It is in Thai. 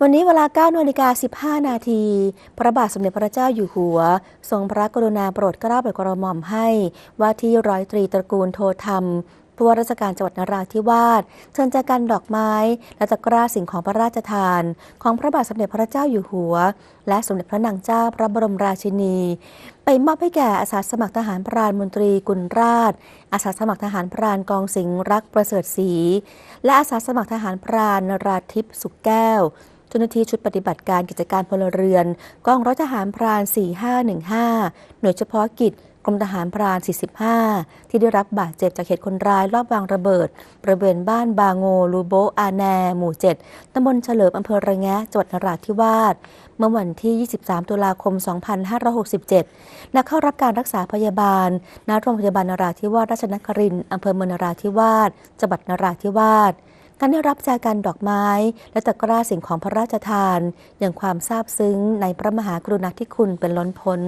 วันนี้เวลา9นาฬิกา15 นาที พระบาทสมเด็จพระเจ้าอยู่หัว ทรงพระกรุณาโปรดเกล้าโปรดกระหม่อมให้ ว่าที่ร้อยตรีตระกูลโทธรรมผู้ว่าราชการจังหวัดนราธิวาสเชิญจากกันดอกไม้ และตะกร้าสิ่งของพระราชทาน ของพระบาทสมเด็จพระเจ้าอยู่หัว และสมเด็จพระนางเจ้าพระบรมราชินี ไปมอบให้แก่อาสาสมัครทหารพรานมนตรีกุลราช อาสาสมัครทหารพรานกองสิงห์รักประเสริฐศรีและอาสาสมัครทหารพรานนราธิปสุขแก้ว จ้าหน้าที่ชุดปฏิบัติการกิจการพลเรือน กองร้อยทหารพราน 4515 หน่วยเฉพาะกิจกรมทหารพราน 45 ที่ได้รับบาดเจ็บจากเหตุคนร้ายลอบวางระเบิด บริเวณบ้านบาโงลูโบอาแน หมู่ 7 ตำบลเฉลิมอำเภอระแงะจังหวัดนราธิวาส เมื่อวันที่ 23 ตุลาคม 2567 นักเข้ารับการรักษาพยาบาล ณ โรงพยาบาลนราธิวาสราชนครินทร์อำเภอเมืองนราธิวาส จังหวัดนราธิวาส การได้รับจากการดอกไม้ และตะกร้าสิ่งของพระราชทาน อย่างความซาบซึ้งในพระมหากรุณาธิคุณเป็นล้นพ้น